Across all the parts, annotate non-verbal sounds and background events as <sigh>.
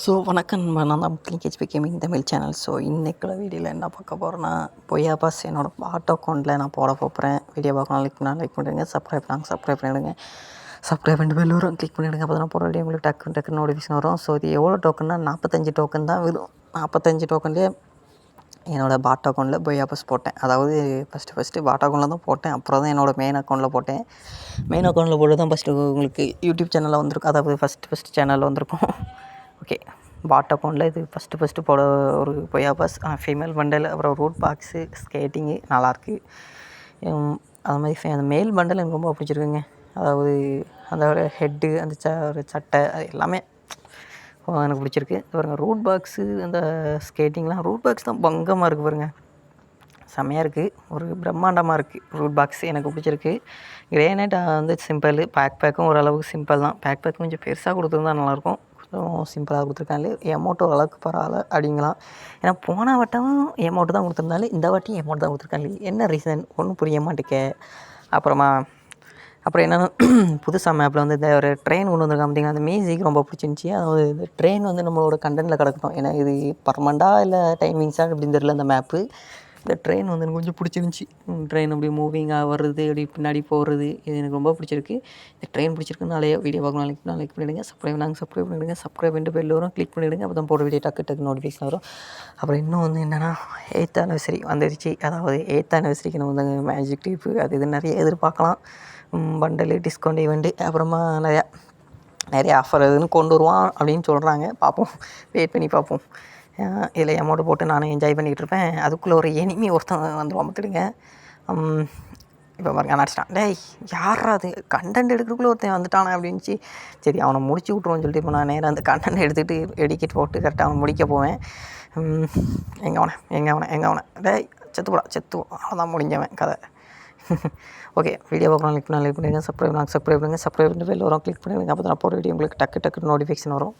So வணக்கம் நான் தான் Muslim HP gaming Tamil channel so இன்றைக்குள்ள வீடியோவில் என்ன பார்க்க போகிறேன்னா பொய்யா பாஸ் என்னோட ஆட்டோ அக்கௌண்ட்டில் நான் போட போகிறேன் வீடியோ பார்க்கலாம் லைக் பண்ணால் லைக் பண்ணிடுங்க. சப்ஸ்கிரைப் பண்ணாங்க சப்ஸ்கிரைப் பண்ணிவிடுங்க சப்ஸ்கிரைப் பண்ணிட்டு பெல் வரும். கிளிக் பண்ணிவிடுங்க அப்போ தான் போகிற வீடியோ உங்களுக்கு டக்கு டக்கு நோட்டிஃபிகேஷன் வரும். ஸோ இது எவ்வளோ டோக்கன்னா நாற்பத்தஞ்சு டோக்கன் தான் வரும் நாற்பத்தஞ்சு டோக்கன்லேயே என்னோடய பாட் அக்கௌண்ட்டில் பொய்யா பாஸ் போட்டேன். அதாவது ஃபஸ்ட்டு ஃபஸ்ட்டு பாட் அக்கௌண்ட்டில் தான் போட்டேன். அப்புறம் தான் என்னோடய மெயின் அக்கௌண்ட்டில் போட்டேன். மெயின் அக்கௌண்ட்டில் போட்டு தான் ஃபஸ்ட்டு உங்களுக்கு யூடியூப் சேனலில் வந்திருக்கும். அதாவது ஃபஸ்ட்டு ஃபஸ்ட்டு சேனலில் வந்திருக்கும். ஓகே. பாட் அக்கௌண்ட்டில் இது ஃபஸ்ட்டு ஃபஸ்ட்டு போட ஒரு பொய்யா பாஸ் ஃபீமேல் பண்டல் அப்புறம் ரூட் பாக்ஸு ஸ்கேட்டிங்கு நல்லாயிருக்கு அது மாதிரி அந்த மேல் பண்டல் எனக்கு ரொம்ப பிடிச்சிருக்குங்க. அதாவது அந்த ஒரு ஹெட்டு அந்த ச ஒரு சட்டை அது எல்லாமே எனக்கு பிடிச்சிருக்கு. பாருங்க ரூட் பாக்ஸு அந்த ஸ்கேட்டிங்லாம் ரூட் பாக்ஸ் தான் பங்கமாக இருக்குது பாருங்க. செம்மையாக இருக்குது ஒரு பிரம்மாண்டமாக இருக்குது ரூட் பாக்ஸ் எனக்கு பிடிச்சிருக்கு. கிரேனைட் வந்து சிம்பிள் பேக் பேக்கும் ஓரளவுக்கு சிம்பிள் தான். பேக் பேக் கொஞ்சம் பெருசாக கொடுத்துருந்தா நல்லாயிருக்கும் கொஞ்சம் சிம்பிளாக கொடுத்துருக்காங்களே. எமௌண்ட் ஓரளவுக்கு பரவாயில்ல அப்படிங்களாம். ஏன்னா போன வட்டம் எமௌண்ட் தான் கொடுத்துருந்தாலே இந்த வாட்டியும் எமௌண்ட் தான் கொடுத்துருக்காங்களே. என்ன ரீசன் ஒன்றும் புரிய மாட்டேக்க அப்புறமா அப்புறம் என்னென்னா புதுசாக மேப்பில் வந்து இந்த ஒரு ட்ரெயின் கொண்டு வந்திருக்காங்க பார்த்தீங்கன்னா அந்த மியூசிக் ரொம்ப பிடிச்சிருந்துச்சி. அதாவது இந்த ட்ரெயின் வந்து நம்மளோட கண்டென்ட்டில் கிடக்கட்டும். ஏன்னா இது பர்மனெண்ட்டாக இல்லை டைமிங்ஸாக அப்படின்னு தெரியல அந்த மேப்பு இந்த ட்ரெயின் வந்து எனக்கு கொஞ்சம் பிடிச்சிருந்துச்சி. ட்ரெயின் அப்படி மூவிங்காக வர்றது அப்படி பின்னாடி போகிறது இது எனக்கு ரொம்ப பிடிச்சிருக்கு. இந்த ட்ரெயின் பிடிச்சிருக்குனாலே வீடியோ பார்க்கணும். லைக் பண்ணால் லைக் பண்ணிவிடுங்க சப்ஸ்கிரைப் நாங்கள் சப்ஸ்கிரைப் பண்ணிவிடுங்க சப்ஸ்கிரைப் பண்ணிட்டு பெல் வரும். கிளிக் பண்ணிவிடுங்க அப்போ தான் போகிற வீடியோ டக்கு டக்கு நோட்டிஃபிகேஷன் வரும். அப்புறம் இன்னும் வந்து என்னென்னா எயித் ஆனிவர்சரி வந்துருச்சு. அதாவது எயித் ஆனிவர்சரிக்கு நம்ம வந்து மேஜிக் டீப்பு அது இது நிறைய எதிர்பார்க்கலாம். பண்டலு டிஸ்கவுண்ட் ஈவெண்ட்டு அப்புறமா நிறையா நிறைய ஆஃபர் எதுன்னு கொண்டு வருவான் அப்படின்னு சொல்கிறாங்க பார்ப்போம். வெயிட் பண்ணி பார்ப்போம். இதில் அமௌண்ட்டு போட்டு நானும் என்ஜாய் பண்ணிகிட்டு இருப்பேன். அதுக்குள்ளே ஒரு எனிமி ஒருத்தன் வந்துடுவான் பார்த்துடுங்க இப்போ பாருங்க அடிச்சிட்டான் டேய் யார் அது? கண்டென்ட் எடுக்கிறதுக்குள்ளே ஒருத்தன் வந்துட்டானே அப்படின்ச்சு சரி அவனை முடிச்சு விட்ருவோன்னு சொல்லிட்டு இப்போ நான் நேராக அந்த கண்டென்ட் எடுத்துகிட்டு எடிக்கெட் போட்டு கரெக்டாக அவன் முடிக்க போவேன். எங்கே அவனை எங்கே அவனை எங்கே அவனை. டேய் செத்து போடா செத்து அவ்வளோதான் முடிஞ்சவன் கதை. ஓகே வீடியோ பார்க்கலாம் லைக் பண்ணால் லைக் பண்ணுங்கள் சப்ஸ்கிரைப் பண்ணால் சப்ஸ்கிரைப் பண்ணுங்கள் சப்ஸ்கிரைப் பண்ணி வெளில வரும் கிளிக் பண்ணிவிடுங்க அப்போ தான் போகிற வீடியோ உங்களுக்கு டக்கு டக்கு நோட்டிஃபிகேஷன் வரும்.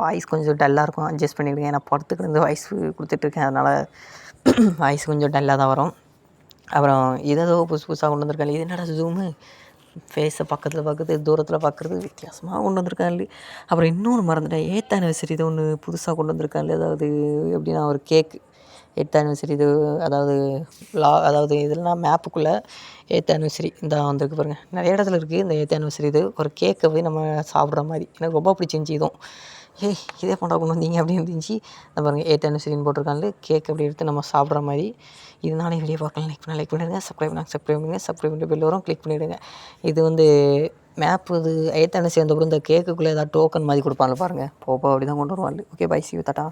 வாய்ஸ் கொஞ்சம் டல்லாக இருக்கும். அட்ஜஸ்ட் பண்ணிவிடுங்க ஏன்னா படத்துக்கு இருந்து வாய்ஸ் கொடுத்துட்ருக்கேன் அதனால் வாய்ஸ் <clears throat> கொஞ்சம் டல்லாக தான் வரும். அப்புறம் ஏதோ புதுசு புதுசாக கொண்டு வந்திருக்காங்க. இது என்னடா ஜூமு ஃபேஸை பக்கத்தில் பார்க்குறது தூரத்தில் பார்க்குறது வித்தியாசமாக கொண்டு வந்திருக்காங்க அப்புறம் இன்னொன்று மறந்துட்டேன். ஏத் ஆனிவர்சரி இது ஒன்று புதுசாக கொண்டு வந்திருக்காங்க அதாவது எப்படின்னா ஒரு கேக்கு எய்த் ஆனிவர்சரி இது அதாவது லா அதாவது இதெல்லாம் மேப்புக்குள்ளே எய்த் ஆனிவர்சரி இந்த வந்திருக்கு பாருங்கள் நிறைய இடத்துல இருக்குது இந்த எய்த் ஆனிவர்சரி இது. ஒரு கேக்கை போய் நம்ம சாப்பிட்ற மாதிரி. எனக்கு ரொம்ப பிடிச்சிருந்துச்சி இதுவும். ஏய் இதே போண்டா கொண்டு வந்தீங்க அப்படின்னு இருந்துச்சு. இந்த பாருங்கள் எய்த் ஆனிவர்சரின்னு போட்டிருக்காங்க கேக் அப்படி எடுத்து நம்ம சாப்பிட்ற மாதிரி. இது நானே வீடியோ பார்க்கலாம். லைக் பண்ண லைக் பண்ணிடுங்க. சப்ஸ்கிரைப் பண்ணால் சப்ஸ்கிரைப் பண்ணுங்க. சப்ஸ்கிரைப் பண்ணிட்டு பெல் வரும் கிளிக் பண்ணிவிடுங்க இது வந்து மேப் இது எயித் ஆனிவர்சரி வந்தப்பறம் இந்த கேக்குக்குள்ளே ஏதாவது டோக்கன் மாதிரி கொடுப்பாங்க பாருங்கள் போப்போ அப்படி தான் கொண்டு வருவாங்க ஓகே பை சி தட்டா